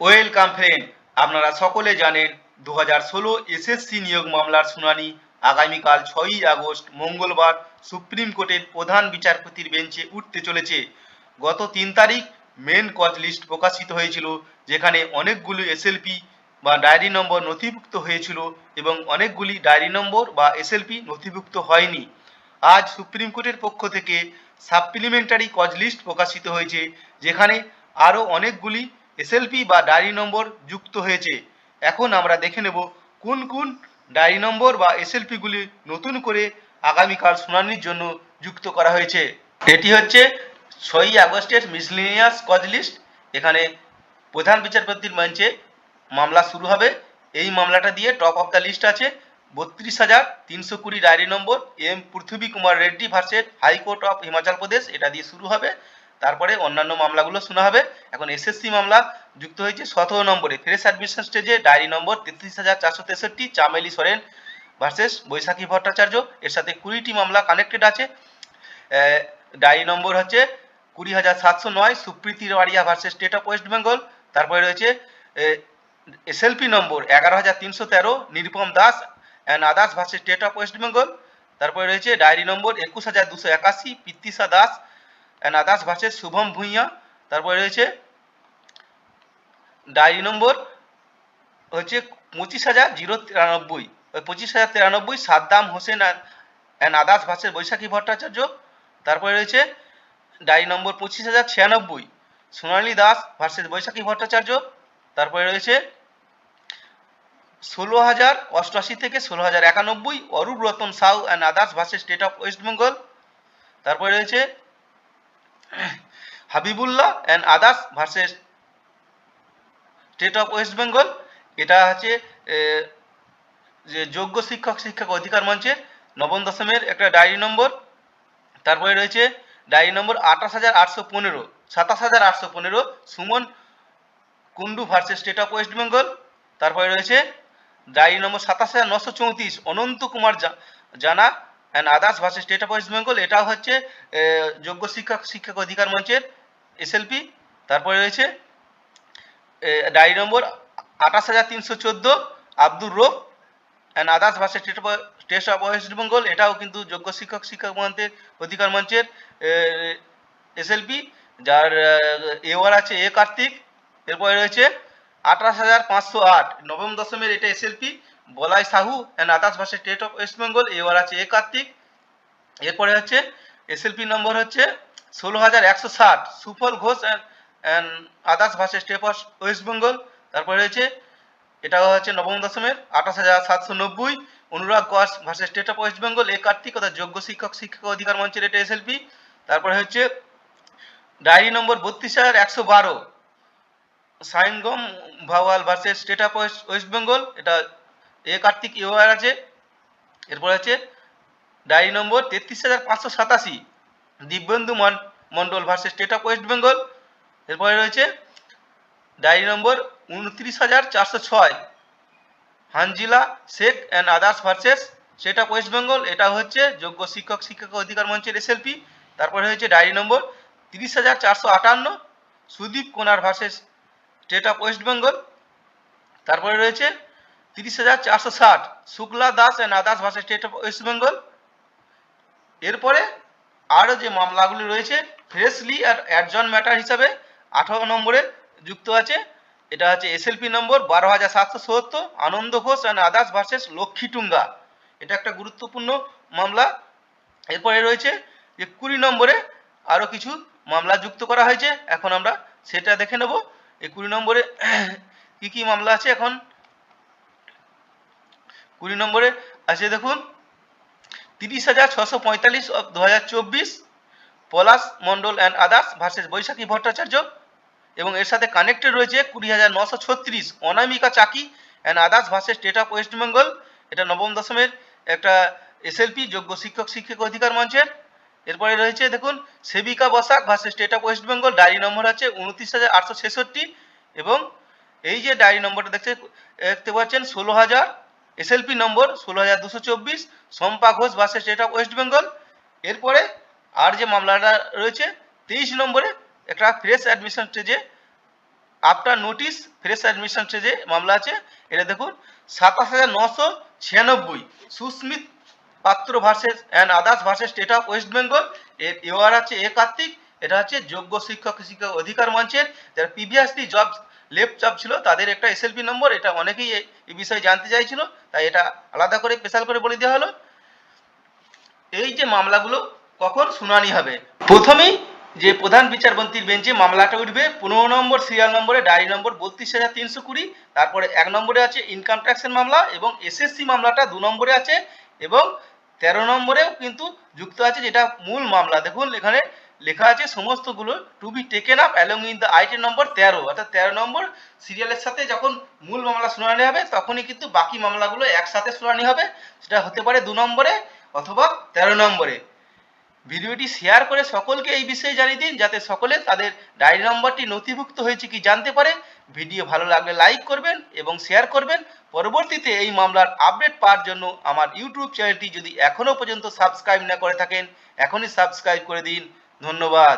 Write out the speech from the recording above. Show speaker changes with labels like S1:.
S1: Welcome friend, আপনারা সকলে জানেন দু হাজার ষোলো এসএসসি নিয়োগ মামলার শুনানি আগামীকাল ছয়ই আগস্ট মঙ্গলবার সুপ্রিম কোর্টের প্রধান বিচারপতির বেঞ্চে উঠতে চলেছে। গত তিন তারিখ মেন কজ লিস্ট প্রকাশিত হয়েছিল, যেখানে অনেকগুলি এসএলপি বা ডায়েরি নম্বর নথিভুক্ত হয়েছিল এবং অনেকগুলি ডায়েরি নম্বর বা এসএলপি নথিভুক্ত হয়নি। আজ সুপ্রিম কোর্টের পক্ষ থেকে সাপ্লিমেন্টারি কজ লিস্ট প্রকাশিত হয়েছে, যেখানে আরও অনেকগুলি এসএলপি বা ডায়েরি নম্বর যুক্ত হয়েছে। এখন আমরা দেখে নেব কোন কোন ডায়েরি নম্বর বা এসএলপিগুলি নতুন করে আগামীকাল শুনানির জন্য যুক্ত করা হয়েছে। এটি হচ্ছে ছয়ই আগস্টের মিসলিনিয়াস কজ লিস্ট। এখানে প্রধান বিচারপতির মঞ্চে মামলা শুরু হবে। এই মামলাটা দিয়ে টপ অফ দ্য লিস্ট আছে। বত্রিশ হাজার তিনশো কুড়ি diary number M Prithvi Kumar Reddy versus high court of Himachal Pradesh, এটা দিয়ে শুরু হবে। তারপরে অন্যান্য মামলাগুলো শোনা হবে। এখন এসএসসি মামলা যুক্ত হয়েছে সতেরো নম্বরে। ফ্রেশ অ্যাডমিশন স্টেজে ডায়েরি নম্বর তেত্রিশ হাজার চারশো তেষট্টি, চামেলি সোরেন ভার্সেস বৈশাখী ভট্টাচার্য। এর সাথে কুড়িটি মামলা কানেক্টেড আছে। ডায়েরি নম্বর হচ্ছে কুড়ি হাজার সাতশো নয়, Supriti Waria versus state of West Bengal তারপরে রয়েছে এসএলপি নম্বর এগারো হাজার তিনশো তেরো, Nirupam Das and others versus state of West Bengal তারপরে রয়েছে ডায়েরি নম্বর একুশ হাজার দুশো একাশি পিত্তিসা দাস আদার্স ভার্সেস শুভম ভূঁইয়া, তারপরে রয়েছে ডায়েরি নম্বর হচ্ছে পঁচিশ হাজার জিরো তিরানব্বই। ওই পঁচিশ হাজার তিরানব্বই Saddam Hossain and others versus Baishakhi Bhattacharya. তারপরে রয়েছে ডায়েরি নম্বর পঁচিশ হাজার ছিয়ানব্বই। সোনালী দাস ভার্সেস বৈশাখী ভট্টাচার্য। তারপরে রয়েছে ষোলো হাজার অষ্টআশি থেকে ষোলো হাজার একানব্বই Arup Ratan Shaw and others versus state of West Bengal. তারপরে রয়েছে Habibullah and others versus state of West Bengal এটা হচ্ছে যে যোগ্য শিক্ষক শিক্ষক অধিকার মঞ্চের নবম দশমের একটা ডায়েরি নম্বর। তারপরে রয়েছে ডায়েরি নম্বর আঠাশ হাজার আটশো পনেরো, সাতাশ হাজার আটশো পনেরো, Suman Kundu versus state of West Bengal তারপরে রয়েছে ডায়েরি নম্বর সাতাশ হাজার নশো চৌত্রিশ, Ananta Kumar Jana and others versus state of West Bengal এটা হচ্ছে যোগ্য শিক্ষক শিক্ষক অধিকার মঞ্চের এসএলপি তারপরে রয়েছে ডায়েরি নম্বর আঠাশ হাজার তিনশো চোদ্দ, Abdur Rauf and others versus state of West Bengal এটাও কিন্তু যোগ্য শিক্ষক শিক্ষক মঞ্চের অধিকার মঞ্চের এসএলপি যার এওয়ার আছে এ কার্তিক, এরপরে রয়েছে আঠাশ হাজার পাঁচশো আট, নবম দশমের এটা SLP Balai Sahu and others versus state of West Bengal এওয়ার আছে এ কার্তিক, এরপরে হচ্ছে এসএলপি নম্বর হচ্ছে ষোলো হাজার একশো ষাট Sufal Ghosh and others versus state of West Bengal তারপরে রয়েছে এটা হচ্ছে নবম দশমের, আঠাশ হাজার সাতশো নব্বই, Anurag Kos versus state of West Bengal এ কার্তিক অর্থাৎ যোগ্য শিক্ষক শিক্ষক অধিকার মঞ্চের এটা এসএলপি তারপরে হচ্ছে, ডায়েরি নম্বর বত্রিশ হাজার একশো বারো, Saingam Bhawal versus state of West West Bengal এটা এ কার্তিক ইউআর আছে। এরপর হচ্ছে, ডায়েরি নম্বর তেত্রিশ হাজার পাঁচশো সাতাশি দিব্যেন্দু মন- Mondal versus state of West Bengal এরপরে রয়েছে ডায়েরি নম্বর উনত্রিশ হাজার চারশো ছয়। Hanjila, Sheikh and others versus state of West Bengal এটা হচ্ছে যোগ্য শিক্ষক শিক্ষক অধিকার মঞ্চের এসএলপি তারপরে হয়েছে ডায়েরি নম্বর তিরিশ হাজার চারশো আটান্ন। Sudip Konar versus state of West Bengal তারপরে রয়েছে তিরিশ হাজার চারশো ষাট। Shukla Das and others versus state of West Bengal এরপরে আরও যে মামলাগুলি রয়েছে, ফ্রেশলি আর অ্যাডজন ম্যাটার হিসাবে আঠারো নম্বরে যুক্ত আছে। এটা হচ্ছে এসএলপি নম্বর বারো হাজার সাতশো সত্তর, Ananda Ghosh and others versus Lakshmitunga এটা একটা গুরুত্বপূর্ণ মামলা। এরপরে রয়েছে যে কুড়ি নম্বরে আরও কিছু মামলা যুক্ত করা হয়েছে। এখন আমরা সেটা দেখে নেব। এই কুড়ি নম্বরে কি কি মামলা আছে এখন? কুড়ি নম্বরে আছে দেখুন তিরিশ হাজার ছশো পঁয়তাল্লিশ অফ দু হাজার চব্বিশ, Palash Mondal and others versus Baishakhi Bhattacharya এবং এর সাথে কানেক্টেড রয়েছে কুড়ি হাজার নশো ছত্রিশ Anamika Chaki and others versus state of West Bengal এটা নবম দশমের একটা এসএলপি যোগ্য শিক্ষক শিক্ষক অধিকার মঞ্চের। এরপরে রয়েছে দেখুন, Sebika Basak versus state of West Bengal diary number আছে উনত্রিশ হাজার আটশো ছেষট্টি এবং এই যে ডায়েরি নম্বরটা দেখতে দেখতে পাচ্ছেন, ষোলো হাজার এসএলপি নম্বর ষোলো হাজার দুশো চব্বিশ, Shampa Ghosh versus state of West Bengal এরপরে আর যে মামলাটা রয়েছে, তেইশ নম্বরে একটা ফ্রেশ অ্যাডমিশন স্টেজে আফটার নোটিশ ফ্রেশ অ্যাডমিশন স্টেজে মামলা আছে। এটা দেখুন, সাতাশ হাজার নশো ছিয়ানব্বই, Susmit Patra versus and others versus state of West Bengal এর ইউআর আছে এ কার্তিক এটা হচ্ছে যোগ্য শিক্ষক শিক্ষক অধিকার মঞ্চের, যারা প্রিভিয়াসলি জব লেফট চাপ ছিল, তাদের একটা এসএলপি নম্বর এটা অনেকেই এই- বিষয়ে জানতে চাইছিল, তাই এটা আলাদা করে স্পেশাল করে বলে দেওয়া হলো। এই যে মামলাগুলো, কখন শুনানি হবে? প্রথমেই যে প্রধান বিচারপতির বেঞ্চে মামলাটা উঠবে, পনেরো নম্বর সিরিয়াল নম্বরে ডায়েরি নম্বর বত্রিশ হাজার তিনশো কুড়ি, তারপরে এক নম্বরে আছে ইনকাম ট্যাক্সের মামলা এবং এসএসসি মামলাটা দু নম্বরে আছে এবং তেরো নম্বরেও কিন্তু যুক্ত আছে, যেটা মূল মামলা। দেখুন, এখানে লেখা আছে সমস্তগুলো to be taken up along in the item number তেরো, অর্থাৎ তেরো নম্বর সিরিয়ালের সাথে যখন মূল মামলা শুনানি হবে, তখনই কিন্তু বাকি মামলাগুলো একসাথে শুনানি হবে। সেটা হতে পারে দু নম্বরে অথবা তেরো নম্বরে। ভিডিওটি শেয়ার করে সকলকে এই বিষয়ে জানিয়ে দিন, যাতে সকলে তাদের ডায়েরি নম্বরটি নথিভুক্ত হয়েছে কি জানতে পারে। ভিডিও ভালো লাগলে লাইক করবেন এবং শেয়ার করবেন। পরবর্তীতে এই মামলার আপডেট পাওয়ার জন্য আমার ইউটিউব চ্যানেলটি যদি এখনও পর্যন্ত সাবস্ক্রাইব না করে থাকেন, এখনই সাবস্ক্রাইব করে দিন। ধন্যবাদ